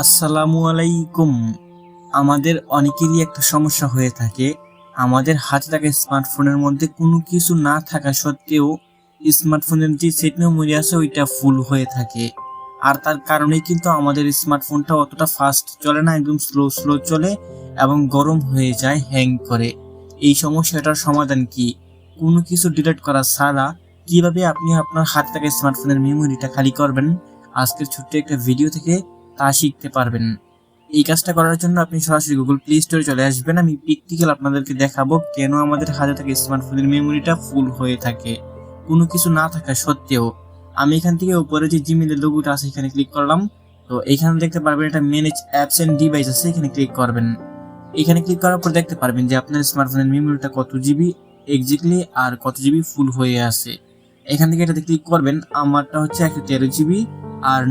আসসালামু আলাইকুম। আমাদের অনেকেরই একটা সমস্যা হয়ে থাকে। আমাদের হাতে থাকা স্মার্টফোনের মধ্যে কোনো কিছু না থাকা সত্ত্বেও স্মার্টফোনের যে সেট মেমোরি আছে, ওইটা ফুল হয়ে থাকে। আর তার কারণেই কিন্তু আমাদের স্মার্টফোনটা অতটা ফাস্ট চলে না, একদম স্লো স্লো চলে এবং গরম হয়ে যায় হ্যাং করে। এই সমস্যাটার সমাধান কি? কোনো কিছু ডিলিট করা ছাড়া কীভাবে আপনি আপনার হাতে থাকা স্মার্টফোনের মেমোরিটা খালি করবেন? আজকের ছোট্ট একটা ভিডিও থেকে তা শিখতে পারবেন। এই কাজটা করার জন্য আপনি সরাসরি গুগল প্লে স্টোরে চলে আসবেন। আমি প্র্যাকটিক্যাল আপনাদেরকে দেখাবো কেন আমাদের হাতে থাকা স্মার্টফোনের মেমোরিটা ফুল হয়ে থাকে। কোনো কিছু না থাকা সত্ত্বেও আমি এখান থেকে উপরে যে জিমেলের লোগোটা আছে এখানে ক্লিক করলাম। তো এখানে দেখতে পারবেন এটা ম্যানেজ অ্যাপস এন্ড ডিভাইস আছে, এখানে ক্লিক করবেন। এখানে ক্লিক করার পর দেখতে পারবেন যে আপনার স্মার্টফোনের মেমোরিটা কত জিবি এক্স্যাক্টলি আর কত জিবি ফুল হয়ে আছে। এখান থেকে এটাতে ক্লিক করবেন, আমারটা হচ্ছে একশো তেরো জিবি আর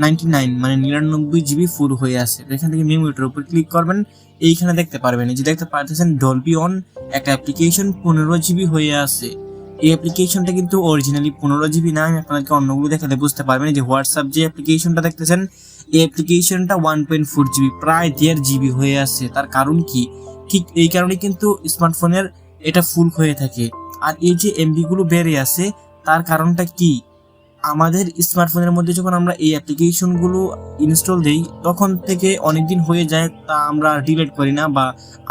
নাইনটি নাইন মানে নিরানব্বই জিবি ফুল হয়ে আছে। এখান থেকে মেমোরিটার উপর ক্লিক করবেন, এইখানে দেখতে পারবেন যে দেখতে পারতেছেন ডলবি অন একটা অ্যাপ্লিকেশন পনেরো জিবি হয়ে আছে। এই অ্যাপ্লিকেশনটা কিন্তু অরিজিনালি পনেরো জিবি না, আমি আপনাদেরকে অন্যগুলো দেখালে বুঝতে পারবেন। যে হোয়াটসঅ্যাপ যে অ্যাপ্লিকেশনটা দেখতেছেন, এই অ্যাপ্লিকেশনটা ওয়ান পয়েন্ট ফোর জিবি প্রায় দেড় জিবি হয়ে আছে। তার কারণ কি? ঠিক এই কারণে কিন্তু স্মার্টফোনের এটা ফুল হয়ে থাকে। আর এই যে এমবি গুলো বেড়ে আছে, তার কারণটা কি? আমাদের স্মার্টফোনের মধ্যে যখন আমরা এই অ্যাপ্লিকেশনগুলো ইনস্টল দেই, তখন থেকে অনেক দিন হয়ে যায় তা আমরা ডিলিট করি না বা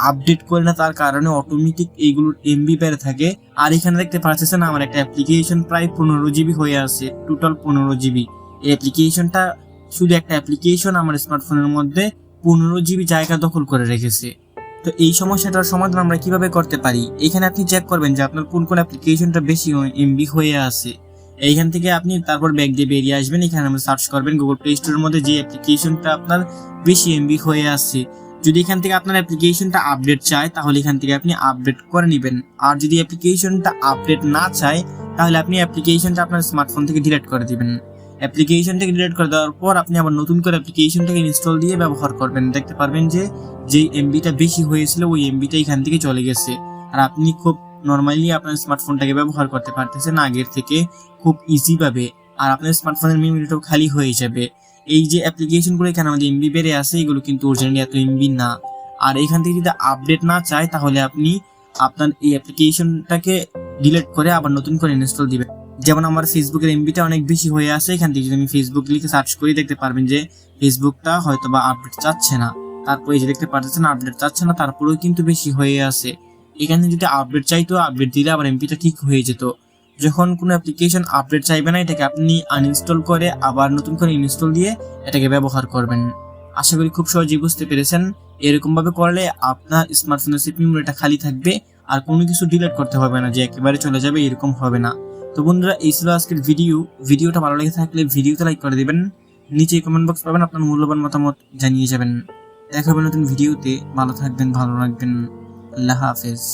আপডেট করি না। তার কারণে অটোমেটিক এইগুলোর এমবি বেড়ে থাকে। আর এখানে দেখতে পাচ্ছেন আমার একটা অ্যাপ্লিকেশন প্রায় পনেরো জিবি হয়ে আছে টোটাল পনেরো জিবি এই অ্যাপ্লিকেশনটা শুধু একটা অ্যাপ্লিকেশন আমার স্মার্টফোনের মধ্যে পনেরো জিবি জায়গা দখল করে রেখেছে। তো এই সমস্যাটার সমাধান আমরা কীভাবে করতে পারি? এখানে আপনি চেক করবেন যে আপনার কোন কোন অ্যাপ্লিকেশনটা বেশি এমবি হয়ে আছে। এইখান থেকে আপনি তারপর ব্যাগ দিয়ে বেরিয়ে আসবেন। এখানে সার্চ করবেন গুগল প্লে স্টোরের মধ্যে যে অ্যাপ্লিকেশনটা আপনার বেশি এমবি হয়ে আছে। যদি এখান থেকে আপনার অ্যাপ্লিকেশনটা আপডেট চায়, তাহলে এখান থেকে আপনি আপডেট করে নেবেন। আর যদি অ্যাপ্লিকেশনটা আপডেট না চায়, তাহলে আপনি অ্যাপ্লিকেশনটা আপনার স্মার্টফোন থেকে ডিলিট করে দিবেন। অ্যাপ্লিকেশনটাকে ডিলিট করে দেওয়ার পর আপনি আবার নতুন করে অ্যাপ্লিকেশনটাকে ইনস্টল দিয়ে ব্যবহার করবেন। দেখতে পারবেন যে, যেই এমবিটা বেশি হয়েছিল, ওই এমবিটা এখান থেকে চলে গেছে। আর আপনি খুব নর্মালি আপনার স্মার্টফোনটাকে ব্যবহার করতে পারতেছেন, আগের থেকে খুব ইজি ভাবে আর আপনার স্মার্টফোনের মেমোরিটাও খালি হয়ে যাবে। এই যে অ্যাপ্লিকেশনগুলো এখানে আমাদের এমবি বেড়ে আছে, এগুলো কিন্তু অরিজিনালি এত এমবি না। আর এখান থেকে যদি আপডেট না চায়, তাহলে আপনি আপনার এই অ্যাপ্লিকেশনটাকে ডিলিট করে আবার নতুন করে ইনস্টল দিবেন। যেমন আমার ফেসবুকের এমবিটা অনেক বেশি হয়ে আছে, এখান থেকে যদি আমি ফেসবুক লিখে সার্চ করি, দেখতে পারবেন যে ফেসবুকটা হয়তো বা আপডেট চাচ্ছে না। তারপরে যে দেখতে পাচ্ছেন আপডেট চাচ্ছে না, তারপরেও কিন্তু বেশি হয়ে আছে। এখানে যদি আপডেট চাইতো আপডেট দিলে আবার এমপিটা ঠিক হয়ে যেত। যখন কোনো অ্যাপ্লিকেশন আপডেট চাইবে না, এটাকে আপনি আনইনস্টল করে আবার নতুন করে ইনস্টল দিয়ে এটাকে ব্যবহার করবেন। আশা করি খুব সহজেই বুঝতে পেরেছেন। এরকম ভাবে করলে আপনার স্মার্টফোনের সিপ মেমোরিটা খালি থাকবে আর কোনো কিছু ডিলিট করতে হবে না, যে একেবারে চলে যাবে, এরকম হবে না। তো বন্ধুরা, এই ছিল আজকের ভিডিও ভিডিওটা ভালো লেগে থাকলে ভিডিওতে লাইক করে দেবেন। নিচে কমেন্ট বক্স পাবেন, আপনার মূল্যবান মতামত জানিয়ে যাবেন। দেখা হবে নতুন ভিডিওতে ভালো থাকবেন, ভালো রাখবেন। আল্লাহ হাফেজ